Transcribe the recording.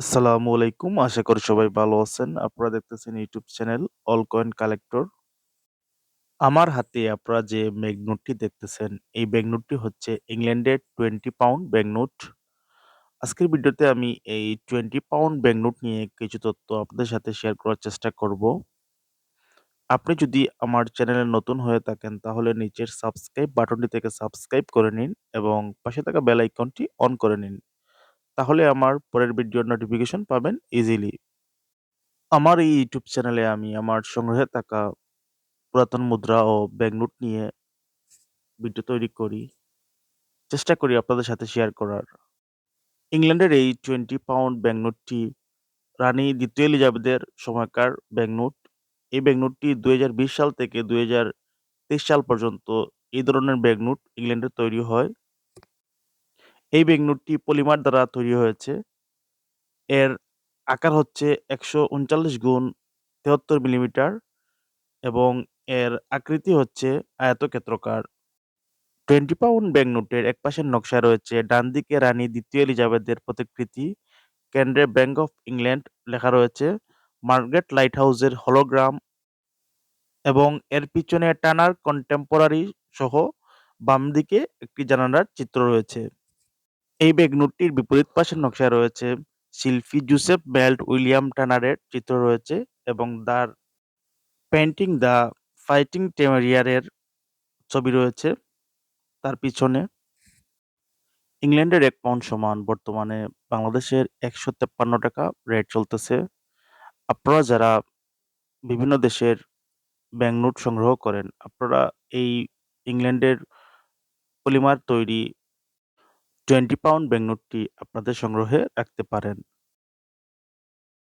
আসসালামু আলাইকুম। আশা করি সবাই ভালো আছেন। আপনারা দেখতেছেন YouTube channel all coin collector. আমার হাতে আপনারা যে ব্যাংকনোটটি দেখতেছেন, এই ব্যাংক নোটটি হচ্ছে ইংল্যান্ডের 20 পাউন্ড ব্যাংক নোট। আজকের ভিডিওতে আমি এই 20 পাউন্ড ব্যাংক নোট নিয়ে কিছু তথ্য আপনাদের সাথে শেয়ার করার চেষ্টা করব। আপনি যদি আমার চ্যানেলে নতুন হয়ে থাকেন তাহলে নিচের সাবস্ক্রাইব বাটনটি থেকে সাবস্ক্রাইব করে নিন এবং পাশে থাকা বেল আইকনটি অন করে নিন। তাহলে আমার পরের ভিডিওর নোটিফিকেশন পাবেন ইজিলি। আমার এই ইউটিউব চ্যানেলে আমি আমার সংগ্রহে থাকা পুরাতন মুদ্রা ও ব্যাংক নোট নিয়ে ভিডিও তৈরি করি। চেষ্টা করি আপনাদের সাথে শেয়ার করার। ইংল্যান্ডের এই 20 পাউন্ড ব্যাংক নোটটি রানী দ্বিতীয় এলিজাবেথের সময়কার ব্যাংক নোট। এই ব্যাংক নোটটি ২০২০ সাল থেকে ২০২৩ সাল পর্যন্ত এই ধরনের ব্যাংক নোট ইংল্যান্ডে তৈরি হয়। এই ব্যাংক নোটটি পলিমার দ্বারা তৈরি হয়েছে। এর আকার হচ্ছে ১৩৯ গুণ ৭৩ মিলিমিটার এবং এর আকৃতি হচ্ছে আয়তক্ষেত্রাকার। 20 পাউন্ড ব্যাংক নোটের একপাশের নকশা রয়েছে ডানদিকে রানী দ্বিতীয় এলিজাবেথের প্রতিকৃতি, কেন্দ্রে ব্যাংক অফ ইংল্যান্ড লেখা রয়েছে, মার্গারেট লাইটহাউসের হলোগ্রাম এবং এর পিছনে টানার কন্টেম্পোরারি সহ বাম দিকে একটি জানালার চিত্র রয়েছে। এই ব্যাংক নোটটির বিপরীত পাশের নকশায় রয়েছে শিল্পী জোসেফ বেল্ট উইলিয়াম টার্নারের চিত্র রয়েছে এবং দ্য পেন্টিং দ্য ফাইটিং টেমেরিয়ারের ছবি রয়েছে তার পিছনে। ইংল্যান্ডের এক পাউন্ড সমান বর্তমানে বাংলাদেশের ৳১৫৩ রেট চলতেছে। আপনারা যারা বিভিন্ন দেশের ব্যাংক নোট সংগ্রহ করেন, আপনারা এই ইংল্যান্ডের পলিমার তৈরি 20 পাউন্ড ব্যাংক নোটটি আপনাদের সংগ্রহে রাখতে পারেন।